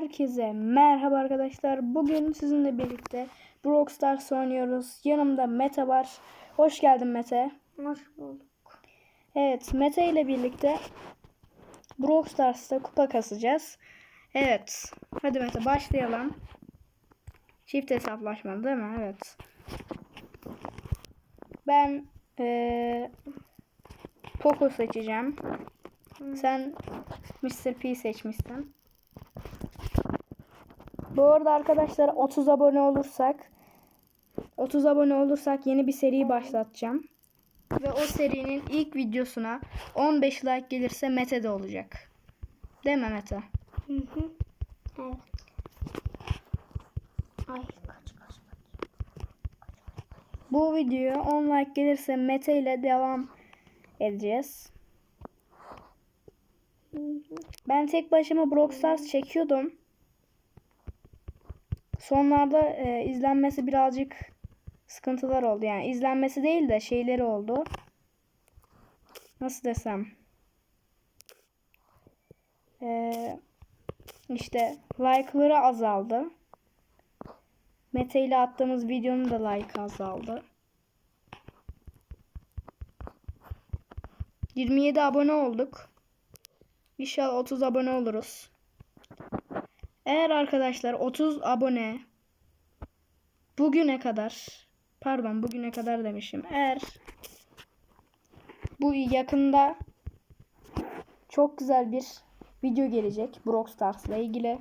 Herkese merhaba arkadaşlar. Bugün sizinle birlikte Brawl Stars oynuyoruz. Yanımda Mete var. Hoş geldin Mete. Hoş bulduk. Evet Mete ile birlikte Brawl Stars'ta kupa kasacağız. Evet. Hadi Mete başlayalım. Çift hesaplaşma değil mi? Evet. Ben eee Poco seçeceğim. Sen Mr. P seçmişsin. Bu arada arkadaşlar 30 abone olursak 30 abone olursak yeni bir seri başlatacağım. Ve o serinin ilk videosuna 15 like gelirse Mete de olacak. Değil mi Mete? Hı hı. Evet. Ay kaç kaç kaç. Bu videoya 10 like gelirse Mete ile devam edeceğiz. Ben tek başıma Brawl Stars çekiyordum. Sonlarda e, izlenmesi birazcık sıkıntılar oldu. Yani izlenmesi değil de şeyleri oldu. Nasıl desem? E, işte like'ları azaldı. Mete ile attığımız videonun da like azaldı. 27 abone olduk. İnşallah 30 abone oluruz. Eğer arkadaşlar 30 abone bugüne kadar pardon bugüne kadar demişim. Eğer bu yakında çok güzel bir video gelecek Brawl Stars ile ilgili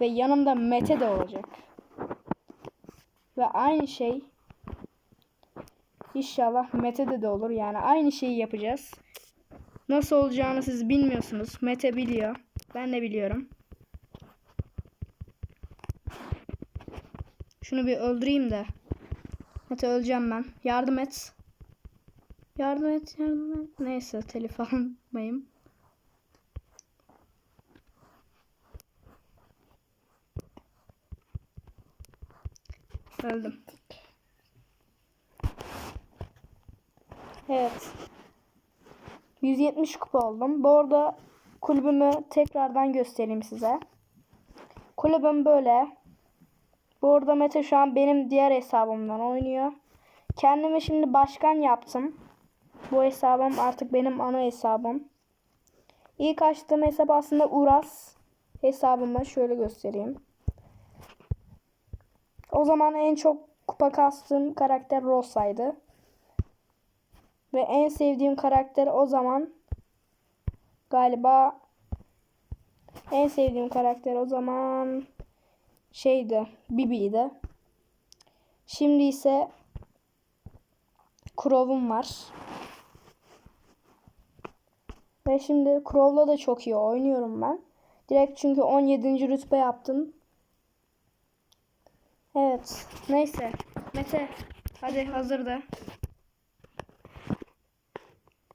ve yanımda Mete de olacak. Ve aynı şey İnşallah Mete'de de olur. Yani aynı şeyi yapacağız. Nasıl olacağını siz bilmiyorsunuz. Mete biliyor. Ben de biliyorum. Şunu bir öldüreyim de. Mete öleceğim ben. Yardım et. Yardım et, yardım et. Neyse telif almayayım. Öldüm. Evet. 170 kupa oldum. Bu arada kulübümü tekrardan göstereyim size. Kulübüm böyle. Bu arada Mete şu an benim diğer hesabımdan oynuyor. Kendime şimdi başkan yaptım. Bu hesabım artık benim ana hesabım. İlk açtığım hesap aslında Uras hesabımı şöyle göstereyim. O zaman en çok kupa kastığım karakter Rosa'ydı. Ve en sevdiğim karakter o zaman galiba en sevdiğim karakter o zaman şeydi Bibi'ydi. Şimdi ise Crow'um var. Ve şimdi Crow'la da çok iyi oynuyorum ben. Direkt çünkü 17. rütbe yaptım. Evet. Neyse. Mete. Hadi hazır da.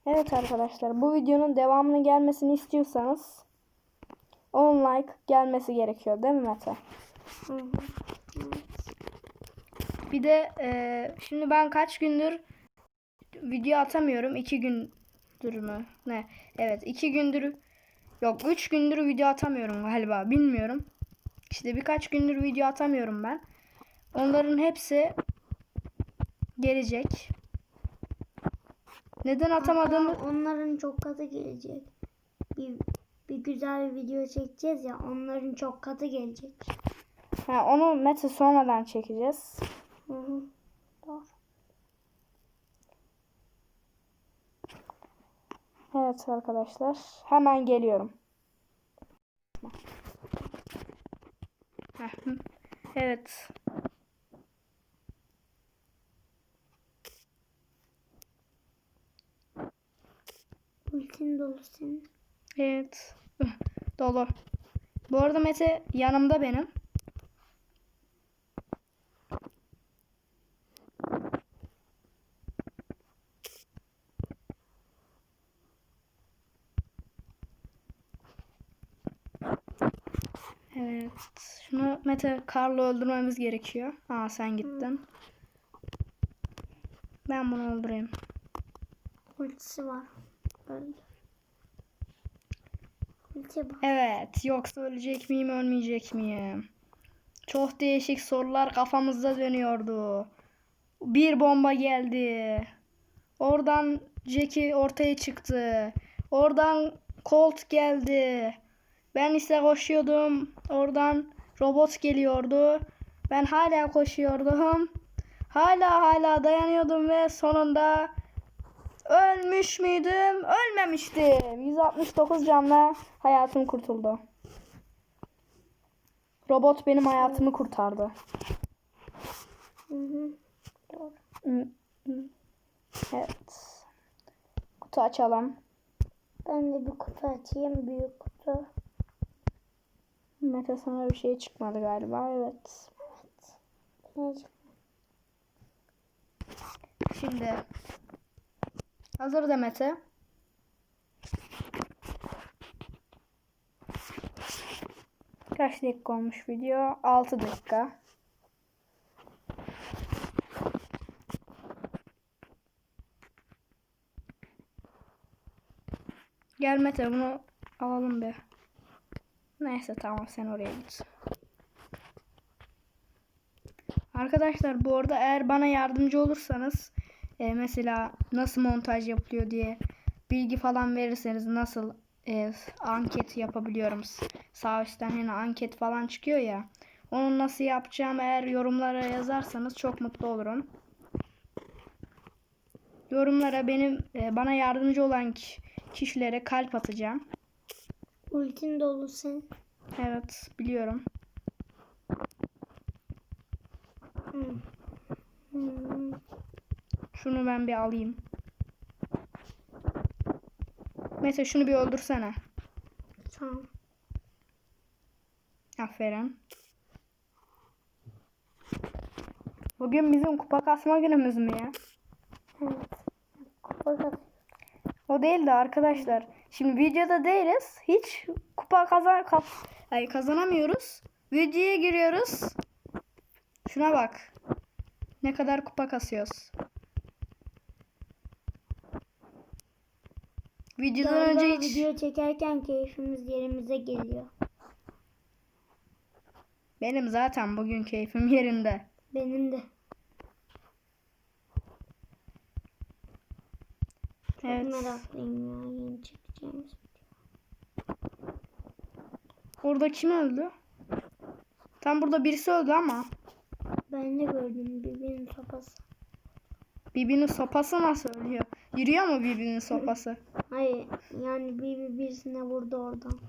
Evet arkadaşlar bu videonun devamını gelmesini istiyorsanız 10 like gelmesi gerekiyor değil mi Mete? Bir de e, şimdi ben kaç gündür video atamıyorum. 2 gündür mü? Ne? Evet 2 gündür yok 3 gündür video atamıyorum galiba bilmiyorum. İşte birkaç gündür video atamıyorum ben. Onların hepsi gelecek. Neden atamadığımı Hatta onların çok katı gelecek. Bir, bir güzel bir video çekeceğiz ya onların çok katı gelecek. Ha, onu Mete sonradan çekeceğiz. Hı hı. Doğru. Evet arkadaşlar. Hemen geliyorum. Evet. Ultin dolu senin. Evet. Dolu. Bu arada Mete yanımda benim. Evet. Şunu Mete Karlı öldürmemiz gerekiyor. Aa sen gittin. Ben bunu öldüreyim. Ultisi var. Öldü. Ulti. Evet. Yoksa ölecek miyim ölmeyecek miyim? Çok değişik sorular kafamızda dönüyordu. Bir bomba geldi. Oradan Jackie ortaya çıktı. Oradan Colt geldi. Ben ise koşuyordum. Oradan robot geliyordu. Ben hala koşuyordum. Hala hala dayanıyordum ve sonunda ölmüş müydüm? Ölmemiştim. 169 canla hayatım kurtuldu. Robot benim hayatımı kurtardı. Evet. Kutu açalım. Ben de bir kutu açayım. Büyük kutu. Mete sana bir şey çıkmadı galiba. Evet. Çıktı? Şimdi. Hazır da Mete. Kaç dakika olmuş video? 6 dakika. Gel Mete bunu alalım bir. Neyse tamam sen oraya git. Arkadaşlar bu arada eğer bana yardımcı olursanız e, mesela nasıl montaj yapılıyor diye bilgi falan verirseniz nasıl e, anket yapabiliyorum. Sağ üstten hani anket falan çıkıyor ya. Onu nasıl yapacağım eğer yorumlara yazarsanız çok mutlu olurum. Yorumlara benim e, bana yardımcı olan ki- kişilere kalp atacağım. Ultin dolu sen. Evet biliyorum. Hı. Şunu ben bir alayım. Mete şunu bir öldürsene. Tamam. Aferin. Bugün bizim kupa kasma günümüz mü ya? Evet. Kupa kat. O değil de arkadaşlar. Şimdi videoda değiliz. Hiç kupa kazan kap ay kazanamıyoruz. Videoya giriyoruz. Şuna bak. Ne kadar kupa kasıyoruz. Videodan Galiba önce hiç video çekerken keyfimiz yerimize geliyor. benim zaten bugün keyfim yerinde. Benim de. Çok Evet. meraklıyım ya yeni çekeceğimiz. Orada kim öldü? Tam burada birisi öldü ama. Ben de gördüm birbirinin sopası. Birbirinin sopası nasıl ölüyor? Yürüyor mu birbirinin sopası? Hayır yani bir, bir birisine vurdu oradan.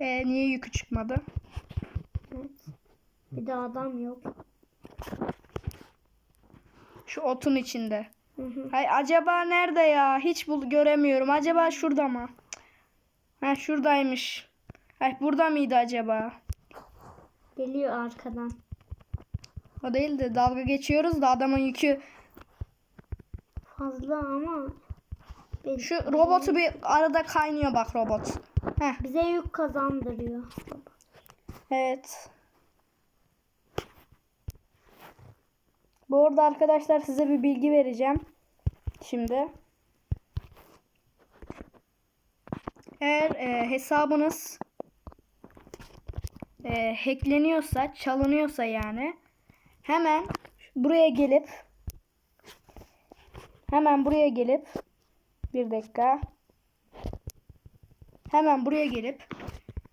E niye yükü çıkmadı? Evet. Bir de adam yok. Şu otun içinde. Hay acaba nerede ya? Hiç bul göremiyorum. Acaba şurada mı? Ha şuradaymış. Hay burada mıydı acaba? Geliyor arkadan. O değil de dalga geçiyoruz da adamın yükü. Fazla ama be- Şu robotu bir arada kaynıyor bak robot. Heh, bize yük kazandırıyor. evet. Bu arada arkadaşlar size bir bilgi vereceğim. Şimdi. Eğer e, hesabınız e, hackleniyorsa, çalınıyorsa yani hemen buraya gelip hemen buraya gelip bir dakika hemen buraya gelip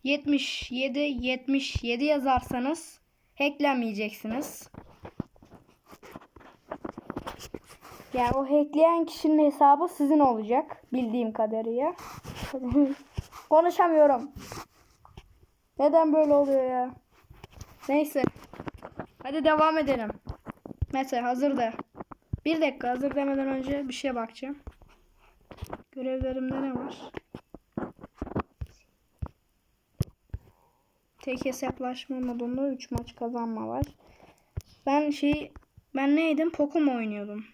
77 77 yazarsanız hacklenmeyeceksiniz. Yani o hackleyen kişinin hesabı sizin olacak bildiğim kadarıyla. Konuşamıyorum. Neden böyle oluyor ya? Neyse. Hadi devam edelim. Mete hazır da. Bir dakika hazır demeden önce bir şeye bakacağım. Görevlerimde ne var? Tek hesaplaşma modunda 3 maç kazanma var. Ben şey ben neydim? Mu oynuyordum?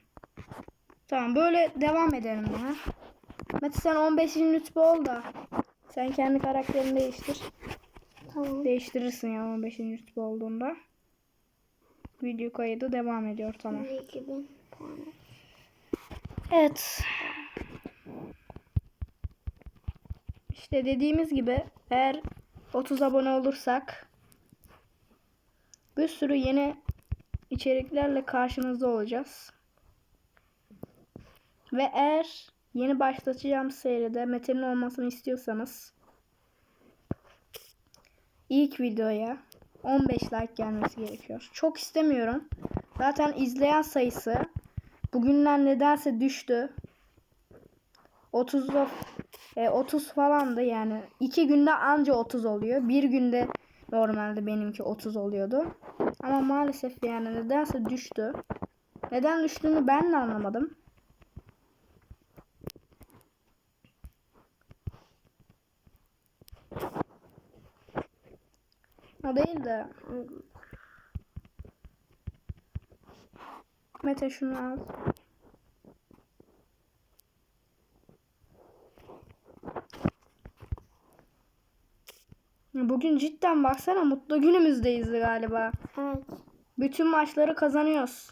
Tamam böyle devam edelim ya. Mete sen 15. rütbe ol da sen kendi karakterini değiştir. Tamam. Değiştirirsin ya 15. rütbe olduğunda. Video kaydı devam ediyor tamam. Şimdi 2000 puan. Evet. İşte dediğimiz gibi eğer 30 abone olursak bir sürü yeni içeriklerle karşınızda olacağız. Ve eğer yeni başlatacağım seride Mete'nin olmasını istiyorsanız ilk videoya 15 like gelmesi gerekiyor. Çok istemiyorum. Zaten izleyen sayısı bugünden nedense düştü. 30 e, 30 falandı yani. 2 günde anca 30 oluyor. Bir günde normalde benimki 30 oluyordu. Ama maalesef yani nedense düştü. Neden düştüğünü ben de anlamadım. O değil de Mete şunu al. Bugün cidden baksana mutlu günümüzdeyiz galiba. Evet. Bütün maçları kazanıyoruz.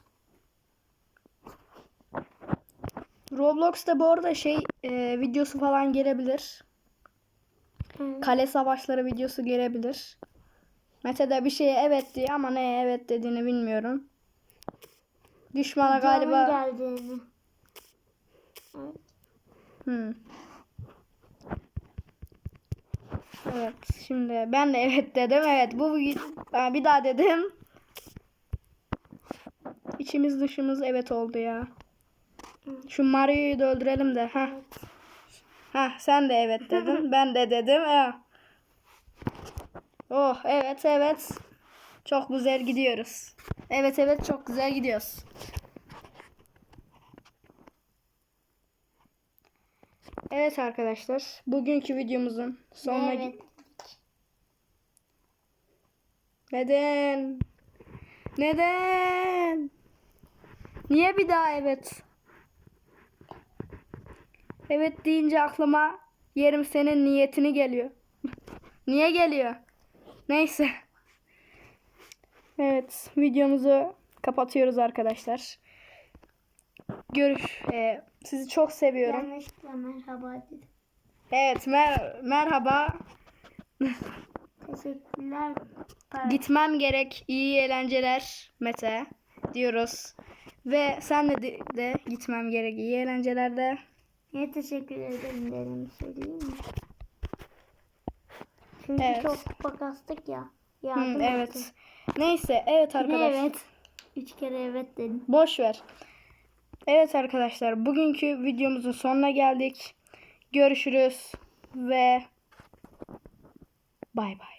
Roblox'ta bu arada şey e, videosu falan gelebilir. Kale savaşları videosu gelebilir. Mete de bir şeye evet diyor ama neye evet dediğini bilmiyorum. Düşmana Canın galiba geldiğini. Evet. Hmm. Evet şimdi ben de evet dedim. Evet bu bir daha dedim. İçimiz dışımız evet oldu ya. Şu Mario'yu da öldürelim de. Ha. Ha sen de evet dedin. ben de dedim. Ha. Oh evet evet. Çok güzel gidiyoruz. Evet evet çok güzel gidiyoruz. Evet arkadaşlar. Bugünkü videomuzun sonuna Evet. Neden? Neden? Niye bir daha evet? Evet deyince aklıma yerim senin niyetini geliyor. Niye geliyor? Neyse. Evet, videomuzu kapatıyoruz arkadaşlar. Görüş. e, sizi çok seviyorum. Yanlışlıkla merhaba dedim. Evet, mer- merhaba. Teşekkürler. Para. Gitmem gerek. İyi eğlenceler Mete diyoruz. Ve senle de, de gitmem gerek. İyi eğlenceler de. Niye teşekkür ederim dedim söyleyeyim mi? Çünkü Evet. çok kupa kastık ya. Yardım ettin. evet. Neyse, evet arkadaşlar. evet. Üç kere evet dedim. Boş ver. Evet arkadaşlar, bugünkü videomuzun sonuna geldik. Görüşürüz ve bay bay.